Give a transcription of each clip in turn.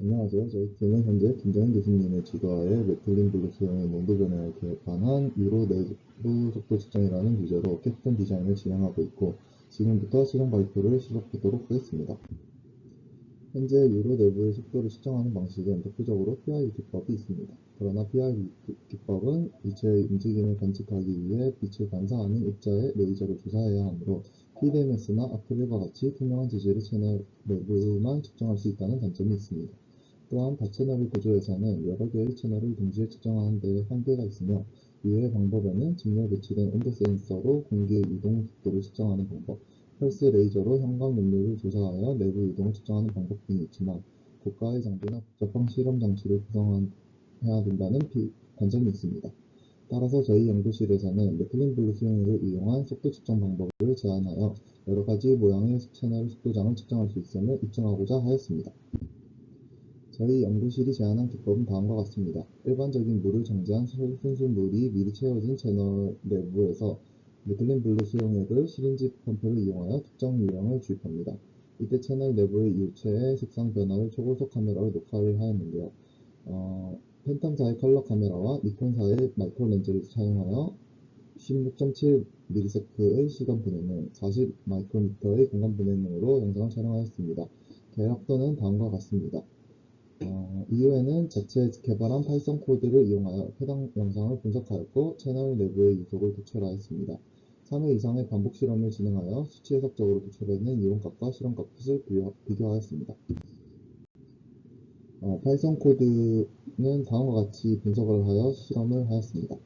안녕하세요. 저희 팀은 현재 김정현 교수님의 매틀린 블루 수용의 농도 변화에 개관한 유로 내부 속도 측정이라는 주제로 캡틴 디자인을 진행하고 있고 지금부터 실험 발표를 시작하도록 하겠습니다. 현재 유로 내부의 속도를 측정하는 방식은 대표적으로 PIV 기법이 있습니다. 그러나 PIV 기법은 입체의 움직임을 관측하기 위해 빛을 반사하는 입자의 레이저를 조사해야 하므로 PDMS나 아크릴과 같이 투명한 재질의 채널 내부만 측정할 수 있다는 단점이 있습니다. 또한 다채널의 구조에서는 여러 개의 채널을 동시에 측정하는 데 한계가 있으며 이외의 방법에는 직렬 배치된 온도 센서로 공기의 이동 속도를 측정하는 방법, 펄스 레이저로 형광 연료를 조사하여 내부 이동을 측정하는 방법 등이 있지만 고가의 장비나 복잡한 실험 장치를 구성해야 된다는 비- 단점이 있습니다. 따라서 저희 연구실에서는 매클린 블루 수용액을 이용한 속도 측정 방법을 제안하여 여러 가지 모양의 채널 속도장을 측정할 수 있음을 입증하고자 하였습니다. 저희 연구실이 제안한 기법은 다음과 같습니다. 일반적인 물을 정제한 순수 물이 미리 채워진 채널 내부에서 메틀린 블루 수용액을 시린지 펌프를 이용하여 특정 유량을 주입합니다. 이때 채널 내부의 유체의 색상 변화를 초고속 카메라로 녹화를 하였는데요. 어, 팬텀사의 컬러 카메라와 니콘사의 마이크로 렌즈를 사용하여 16.7ms의 시간 분해능, 40 마이크로미터의 공간 분해능으로 영상을 촬영하였습니다. 계약도는 다음과 같습니다. 어, 이후에는 자체 개발한 파이썬 코드를 이용하여 해당 영상을 분석하였고 채널 내부의 유속을 도출하였습니다. 3회 이상의 반복 실험을 진행하여 수치 해석적으로 도출해낸 이론값과 실험값을 비교- 비교하였습니다. 어, 파이썬 코드는 다음과 같이 분석을 하여 실험을 하였습니다.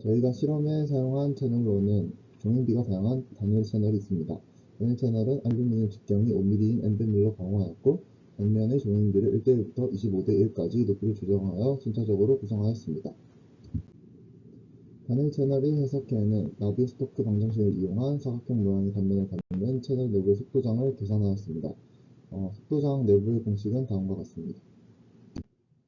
저희가 실험에 사용한 채널로는 종횡비가 다양한 단일 채널이 있습니다. 단일 채널은 알루미늄 직경이 5mm인 엔드밀로 강화하였고 단면의 종횡비를 1대1부터 25대1까지 높이를 조정하여 순차적으로 구성하였습니다. 단일 채널의 해석해에는 나비 스토크 방정식을 이용한 사각형 모양의 단면을 갖는 채널 내부의 속도장을 계산하였습니다. 어, 속도장 내부의 공식은 다음과 같습니다.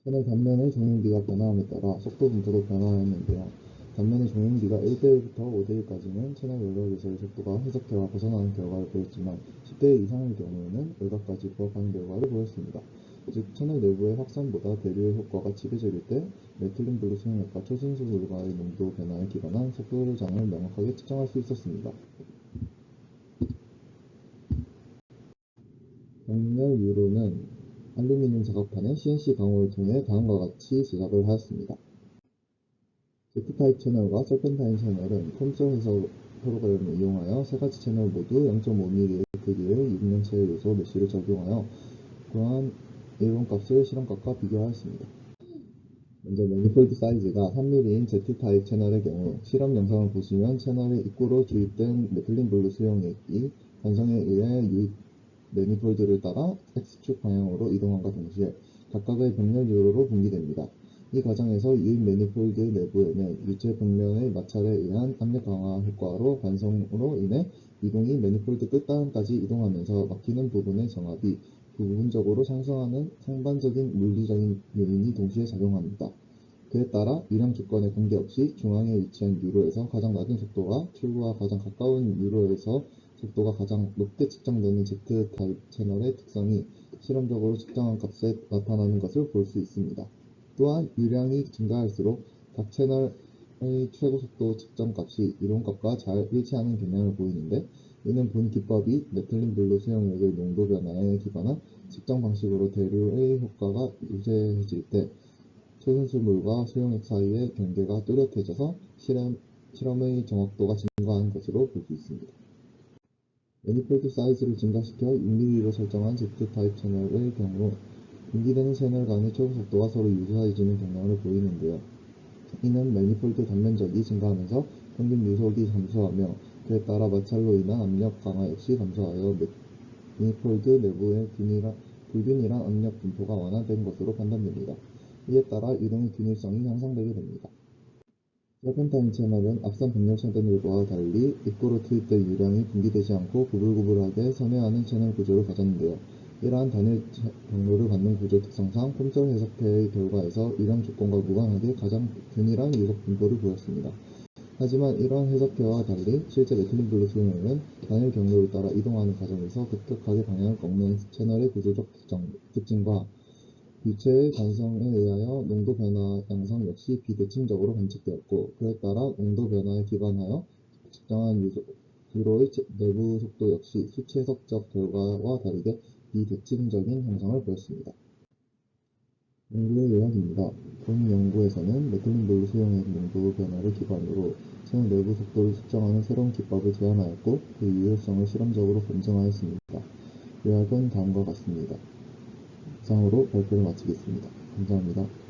채널 단면의 종횡비가 변화함에 따라 속도 분포도 변화하였는데요. 단면의 종횡비가 1대1부터 5대1까지는 채널 외곽에서의 속도가 해석해와 벗어나는 결과를 보였지만 10대1 이상의 경우에는 외곽까지 부합하는 결과를 보였습니다. 즉 채널 내부의 확산보다 대류의 효과가 지배적일 때 메틸린 블루 수용액과 초순수 물과의 농도 변화에 기반한 속도장을 명확하게 측정할 수 있었습니다. 병렬 유로는 알루미늄 자각판의 CNC 강호를 통해 다음과 같이 제작을 하였습니다. Z타입 채널과 서펜타인 채널은 컴퓨터 해석 프로그램을 이용하여 세 가지 채널 모두 0.5mm의 크기의 6년체의 요소 메쉬를 적용하여 구한 이론값을 실험값과 비교하였습니다. 먼저 매니폴드 사이즈가 3mm인 Z타입 채널의 경우 실험 영상을 보시면 채널의 입구로 주입된 메틀린 블루 수용액이 관성에 의해 유입 매니폴드를 따라 X축 방향으로 이동함과 동시에 각각의 병렬 유로로 분기됩니다. 이 과정에서 유입 매니폴드 내부에는 유체 벽면의 마찰에 의한 압력 강화 효과로 관성으로 인해 이동이 매니폴드 끝단까지 이동하면서 막히는 부분의 정압이 부분적으로 상승하는 상반적인 물리적인 요인이 동시에 작용합니다. 그에 따라 유량 조건에 관계없이 중앙에 위치한 유로에서 가장 낮은 속도가 출구와 가장 가까운 유로에서 속도가 가장 높게 측정되는 Z타입 채널의 특성이 실험적으로 측정한 값에 나타나는 것을 볼 수 있습니다. 또한 유량이 증가할수록 각 채널의 최고 속도 측정 값이 이론값과 잘 일치하는 경향을 보이는데 이는 본 기법이 메틀린 블루 수용액의 농도 변화에 기반한 측정 방식으로 대류의 효과가 유지해질 때 초순수물과 수용액 사이의 경계가 뚜렷해져서 실험, 실험의 정확도가 증가한 것으로 볼 수 있습니다. 매니폴드 사이즈를 증가시켜 6mm로 설정한 Z타입 채널의 경우 분기되는 채널 간의 최고 속도가 서로 유사해지는 경향을 보이는데요. 이는 매니폴드 단면적이 증가하면서 평균 유속이 감소하며 그에 따라 마찰로 인한 압력 강화 역시 감소하여 매니폴드 내부의 균일한, 불균일한 압력 분포가 완화된 것으로 판단됩니다. 이에 따라 이동의 균일성이 향상되게 됩니다. 서펜타인 채널은 앞선 병렬 채널과 달리 입구로 투입된 유량이 분기되지 않고 구불구불하게 선회하는 채널 구조를 가졌는데요. 이러한 단일 경로를 갖는 구조 특성상 컴퓨터 해석회의 결과에서 유량 조건과 무관하게 가장 균일한 유속 분포를 보였습니다. 하지만 이러한 해석회와 달리 실제 매틀린블루 수용액은 단일 경로를 따라 이동하는 과정에서 급격하게 방향을 꺾는 채널의 구조적 특정, 특징과 유체의 관성에 의하여 농도 변화 양상 역시 비대칭적으로 관측되었고 그에 따라 농도 변화에 기반하여 측정한 제- 내부 속도 역시 수치 해석적 결과와 다르게 비대칭적인 형상을 보였습니다. 연구의 요약입니다. 본 연구에서는 메틀린블루 수용액 농도 변화를 기반으로 채널 내부 속도를 측정하는 새로운 기법을 제안하였고 그 유효성을 실험적으로 검증하였습니다. 요약은 다음과 같습니다. 이상으로 발표를 마치겠습니다. 감사합니다.